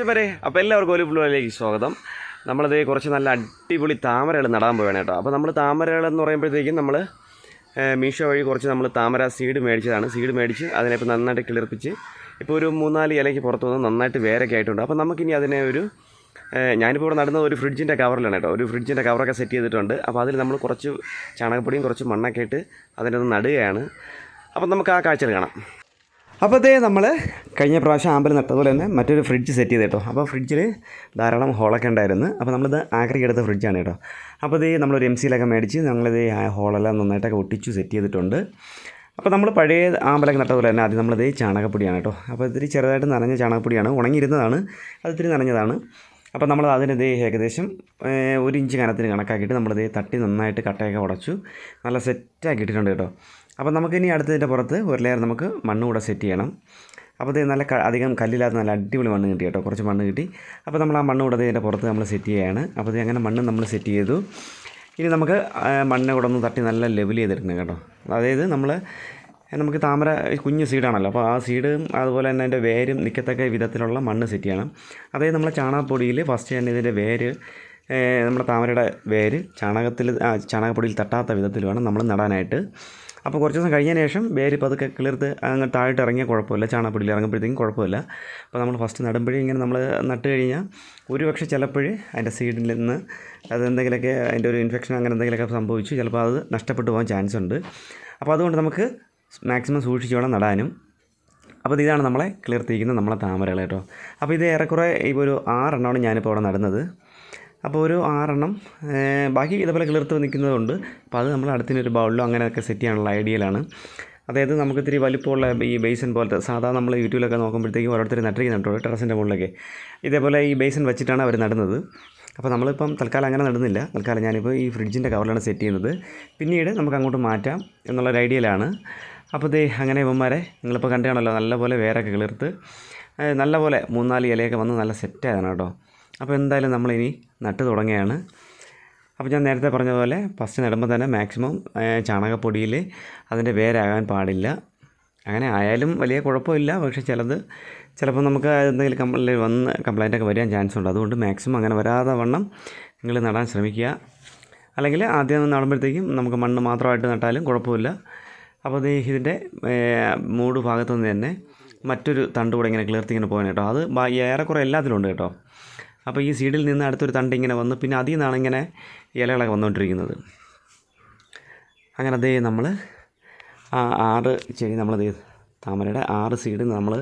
വരെ അപ്പോൾ എല്ലാവർക്കും ഒരു ഫ്ലോയിലേക്ക് സ്വാഗതം. നമ്മളത് കുറച്ച് നല്ല അടിപൊളി താമരകൾ നടാൻ പോവുകയാണ് കേട്ടോ. അപ്പോൾ നമ്മൾ താമരകൾ എന്ന് പറയുമ്പോഴത്തേക്കും നമ്മൾ മീഷോ വഴി കുറച്ച് നമ്മൾ താമര സീഡ് മേടിച്ചതാണ്. സീഡ് മേടിച്ച് അതിനെ ഇപ്പോൾ നന്നായിട്ട് കിളിർപ്പിച്ച് ഇപ്പോൾ ഒരു മൂന്നാൽ ഇലയ്ക്ക് പുറത്ത് വന്ന് നന്നായിട്ട് വേരൊക്കെ ആയിട്ടുണ്ട്. അപ്പോൾ നമുക്കിനി അതിനെ ഒരു ഞാനിപ്പോൾ ഇവിടെ നടുന്നത് ഒരു ഫ്രിഡ്ജിന്റെ കവറിലാണ് കേട്ടോ. ഒരു ഫ്രിഡ്ജിന്റെ കവറൊക്കെ സെറ്റ് ചെയ്തിട്ടുണ്ട്. അപ്പോൾ അതിൽ നമ്മൾ കുറച്ച് ചാണകപ്പൊടിയും കുറച്ച് മണ്ണൊക്കെ ഇട്ട് അതിനൊന്ന് നടുകയാണ്. അപ്പം നമുക്ക് ആ കാഴ്ചകൾ കാണാം. അപ്പോൾ അതേ നമ്മൾ കഴിഞ്ഞ പ്രാവശ്യം ആമ്പൽ നട്ടതുപോലെ തന്നെ മറ്റൊരു ഫ്രിഡ്ജ് സെറ്റ് ചെയ്ത് കേട്ടോ. അപ്പോൾ ഫ്രിഡ്ജിൽ ധാരാളം ഹോളൊക്കെ ഉണ്ടായിരുന്നു. അപ്പോൾ നമ്മളിത് ആഗ്രഹം എടുത്ത ഫ്രിഡ്ജാണ് കേട്ടോ. അപ്പോൾ ഇത് നമ്മളൊരു എം സിയിലൊക്കെ മേടിച്ച് ഞങ്ങളിത് ആ ഹോളെല്ലാം നന്നായിട്ടൊക്കെ ഒട്ടിച്ചു സെറ്റ് ചെയ്തിട്ടുണ്ട്. അപ്പോൾ നമ്മൾ പഴയ ആമ്പലൊക്കെ നട്ടതുപോലെ തന്നെ ആദ്യം നമ്മളിത് ചാണകപ്പൊടിയാണ് കേട്ടോ. അപ്പോൾ ഇത്തിരി ചെറുതായിട്ട് നനഞ്ഞ ചാണകപ്പൊടിയാണ്. ഉണങ്ങിയിരുന്നതാണ്. അത് ഇത്തിരി നനഞ്ഞതാണ്. അപ്പോൾ നമ്മൾ അതിനിത് ഏകദേശം ഒരു ഇഞ്ച് കനത്തിന് കണക്കാക്കിയിട്ട് നമ്മളിത് തട്ടി നന്നായിട്ട് കട്ടയൊക്കെ ഉടച്ചു. നല്ല സെറ്റാക്കി ഇട്ടിട്ടുണ്ട് കേട്ടോ. അപ്പോൾ നമുക്ക് നമുക്കിനി അടുത്തതിന്റെ പുറത്ത് ഒരു ലെയർ നമുക്ക് മണ്ണ് കൂടെ സെറ്റ് ചെയ്യണം. അപ്പോൾ ഇത് നല്ല അധികം കല്ലില്ലാത്ത നല്ല അടിപൊളി മണ്ണ് കിട്ടി കേട്ടോ. കുറച്ച് മണ്ണ് കിട്ടി. അപ്പോൾ നമ്മൾ ആ മണ്ണ് കൂടെ ഇതിന്റെ പുറത്ത് നമ്മൾ സെറ്റ് ചെയ്യുകയാണ്. അപ്പോൾ അങ്ങനെ മണ്ണ് നമ്മൾ സെറ്റ് ചെയ്തു. ഇനി നമുക്ക് മണ്ണ് കൂടെ ഒന്ന് തട്ടി നല്ല ലെവൽ ചെയ്തെടുക്കണം കേട്ടോ. അതായത് നമ്മൾ നമുക്ക് താമര കുഞ്ഞ് സീഡാണല്ലോ അപ്പോൾ ആ സീഡ് അതുപോലെ തന്നെ അതിന്റെ വേരും നിൽക്കത്തക്ക വിധത്തിലുള്ള മണ്ണ് സെറ്റ് ചെയ്യണം. അതായത് നമ്മൾ ചാണകപ്പൊടിയിൽ ഫസ്റ്റ് തന്നെ ഇതിന്റെ വേര് നമ്മുടെ താമരയുടെ വേര് ചാണകത്തിൽ ചാണകപ്പൊടിയിൽ തട്ടാത്ത വിധത്തിൽ വേണം നമ്മൾ നടാനായിട്ട്. അപ്പോൾ കുറച്ച് ദിവസം കഴിഞ്ഞതിന് ശേഷം വേര് പതുക്കെ കിളിർത്ത് അങ്ങ് താഴോട്ട് ഇറങ്ങിയാൽ കുഴപ്പമില്ല. ചാണകപ്പൊടിയിൽ ഇറങ്ങുമ്പോഴത്തേക്കും കുഴപ്പമില്ല. അപ്പോൾ നമ്മൾ ഫസ്റ്റ് നടുമ്പോഴേ ഇങ്ങനെ നമ്മൾ നട്ട് കഴിഞ്ഞാൽ ഒരു പക്ഷേ ചിലപ്പോൾ അതിന്റെ സീഡിൽ നിന്ന് അതെന്തെങ്കിലുമൊക്കെ അതിന്റെ ഒരു ഇൻഫെക്ഷൻ അങ്ങനെ എന്തെങ്കിലുമൊക്കെ സംഭവിച്ചു. ചിലപ്പോൾ അത് നഷ്ടപ്പെട്ടു പോകാൻ ചാൻസ് ഉണ്ട്. അപ്പോൾ അതുകൊണ്ട് നമുക്ക് മാക്സിമം സൂക്ഷിച്ച് വേണം നടാനും. അപ്പോൾ ഇതാണ് നമ്മളെ കിളിർത്തിയിരിക്കുന്ന നമ്മളെ താമരകൾ കേട്ടോ. അപ്പോൾ ഇത് ഏറെക്കുറെ ഇപ്പോൾ ഒരു ആറെണ്ണമാണ് ഞാനിപ്പോൾ അവിടെ നടുന്നത്. അപ്പോൾ ഒരു ആറെണ്ണം. ബാക്കി ഇതേപോലെ കിളിർത്ത് നിൽക്കുന്നതുണ്ട്. അപ്പോൾ അത് നമ്മൾ അടുത്തിനൊരു ബൗളിലോ അങ്ങനെയൊക്കെ സെറ്റ് ചെയ്യാനുള്ള ഐഡിയയിലാണ് അതായത് നമുക്ക് ഇത്തിരി വലിപ്പമുള്ള ഈ ബേസൻ പോലത്തെ സാധാരണ നമ്മൾ യൂട്യൂബിലൊക്കെ നോക്കുമ്പോഴത്തേക്കും ഓരോരുത്തർ നട്ടിരിക്കുന്നുണ്ടോ ടെറസിന്റെ മുകളിലൊക്കെ. ഇതേപോലെ ഈ ബേസൻ വെച്ചിട്ടാണ് അവർ നടുന്നത്. അപ്പോൾ നമ്മളിപ്പം തൽക്കാലം അങ്ങനെ നടുന്നില്ല. തൽക്കാലം ഞാനിപ്പോൾ ഈ ഫ്രിഡ്ജിന്റെ കവറിലാണ് സെറ്റ് ചെയ്യുന്നത്. പിന്നീട് നമുക്ക് അങ്ങോട്ട് മാറ്റാം എന്നുള്ളൊരു ഐഡിയയിലാണ് അപ്പോൾ ദേ അങ്ങനെ ഇവന്മാരെ നിങ്ങളിപ്പോൾ കണ്ടാണല്ലോ നല്ലപോലെ വേരൊക്കെ കിളിർത്ത് നല്ലപോലെ മൂന്നാൽ ഇലയൊക്കെ വന്ന് നല്ല സെറ്റായതാണ് കേട്ടോ. അപ്പോൾ എന്തായാലും നമ്മളിനി നട്ട് തുടങ്ങുകയാണ്. അപ്പോൾ ഞാൻ നേരത്തെ പറഞ്ഞതുപോലെ പോലെ ഫസ്റ്റ് നടുമ്പോൾ തന്നെ മാക്സിമം ചാണകപ്പൊടിയിൽ അതിന്റെ വേരാകാൻ പാടില്ല. അങ്ങനെ ആയാലും വലിയ കുഴപ്പമില്ല. പക്ഷേ ചിലത് ചിലപ്പോൾ നമുക്ക് എന്തെങ്കിലും കംപ്ലൈന്റ് വന്ന് കംപ്ലൈന്റ് ഒക്കെ വരാൻ ചാൻസ് ഉണ്ട്. അതുകൊണ്ട് മാക്സിമം അങ്ങനെ വരാതെ വണ്ണം നിങ്ങൾ നടാൻ ശ്രമിക്കുക. അല്ലെങ്കിൽ ആദ്യം നടുമ്പോഴത്തേക്കും നമുക്ക് മണ്ണ് മാത്രമായിട്ട് നട്ടാലും കുഴപ്പമില്ല. അപ്പോൾ ഇത് ഇതിന്റെ മൂട് ഭാഗത്തു നിന്ന് തന്നെ മറ്റൊരു തണ്ട് കൂടെ ഇങ്ങനെ ക്ലിയർത്തിങ്ങനെ പോകാൻ കേട്ടോ. അത് ഏറെക്കുറെ എല്ലാത്തിലും ഉണ്ട് കേട്ടോ. അപ്പോൾ ഈ സീഡിൽ നിന്ന് അടുത്തൊരു തണ്ട് ഇങ്ങനെ വന്ന്. പിന്നെ അതിൽ നിന്നാണ് ഇങ്ങനെ ഇലകളൊക്കെ വന്നുകൊണ്ടിരിക്കുന്നത്. അങ്ങനെ അതേ നമ്മൾ ആ ആറ് ചെടി നമ്മൾ താമരയുടെ ആറ് സീഡ് നമ്മൾ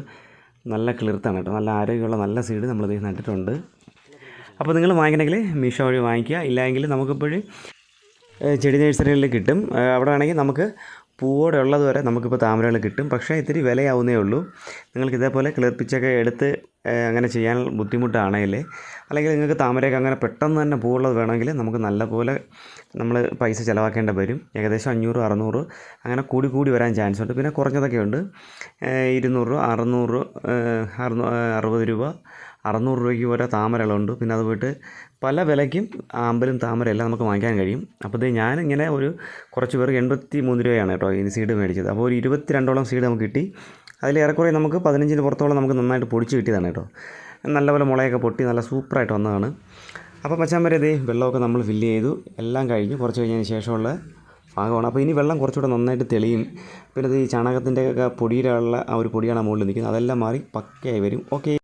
നല്ല കിളിർത്താണ് കേട്ടോ. നല്ല ആരോഗ്യമുള്ള നല്ല സീഡ് നമ്മൾ ഇത് നട്ടിട്ടുണ്ട്. അപ്പോൾ നിങ്ങൾ വാങ്ങിക്കണമെങ്കിൽ മീഷോ വഴി വാങ്ങിക്കുക. ഇല്ലെങ്കിൽ നമുക്കിപ്പോഴും ചെടി നഴ്സറികളിൽ കിട്ടും. അവിടെ ആണെങ്കിൽ നമുക്ക് പൂവോടെ ഉള്ളത് വരെ നമുക്കിപ്പോൾ താമരകൾ കിട്ടും. പക്ഷേ ഇത്തിരി വിലയാവുന്നേ ഉള്ളൂ. നിങ്ങൾക്ക് ഇതേപോലെ കിളിർപ്പിച്ചൊക്കെ എടുത്ത് ഏഹ് അങ്ങനെ ചെയ്യാൻ ബുദ്ധിമുട്ടാണെങ്കിൽ അല്ലെങ്കിൽ നിങ്ങൾക്ക് താമരയൊക്കെ അങ്ങനെ പെട്ടെന്ന് തന്നെ പൂവുള്ളത് വേണമെങ്കിൽ നമുക്ക് നല്ലപോലെ നമ്മൾ പൈസ ചിലവാക്കേണ്ടി വരും. ഏകദേശം അഞ്ഞൂറ് അറുന്നൂറ് അങ്ങനെ കൂടി കൂടി വരാൻ ചാൻസ് ഉണ്ട്. പിന്നെ കുറഞ്ഞതൊക്കെ ഉണ്ട്. ഇരുന്നൂറ് അറുന്നൂറ് അറുന്നൂ അറുപത് രൂപ അറുന്നൂറ് രൂപയ്ക്ക് ഓരോ താമരകളുണ്ട്. പിന്നെ അത് പോയിട്ട് പല വിലയ്ക്കും ആമ്പലും താമര എല്ലാം നമുക്ക് വാങ്ങിക്കാൻ കഴിയും. അപ്പോൾ ഇത് ഞാനിങ്ങനെ ഒരു കുറച്ച് പേർക്ക് എൺപത്തി മൂന്ന് രൂപയാണ് കേട്ടോ ഈ സീഡ് മേടിച്ചത്. അപ്പോൾ ഒരു ഇരുപത്തി രണ്ടോളം സീഡ് നമുക്ക് കിട്ടി. അതിൽ ഏറെക്കുറെ നമുക്ക് പതിനഞ്ചിന് പുറത്തോളം നമുക്ക് നന്നായിട്ട് പൊടിച്ച് കിട്ടിയതാണ് കേട്ടോ. നല്ലപോലെ മുളയൊക്കെ പൊട്ടി നല്ല സൂപ്പറായിട്ട് വന്നതാണ്. അപ്പോൾ പച്ചാൻ വരെ ഇതേ വെള്ളമൊക്കെ നമ്മൾ ഫില്ല് ചെയ്തു. എല്ലാം കഴിഞ്ഞ് കുറച്ച് കഴിഞ്ഞതിന് ശേഷമുള്ള ഭാഗമാണ്. അപ്പോൾ ഇനി വെള്ളം കുറച്ചുകൂടെ നന്നായിട്ട് തെളിയും. പിന്നെ ഈ ചാണകത്തിന്റെ ഒക്കെ പൊടിയിലുള്ള ആ ഒരു പൊടിയാണ് മുകളിൽ നിൽക്കുന്നത്. അതെല്ലാം മാറി പക്കയായി വരും. ഓക്കെ.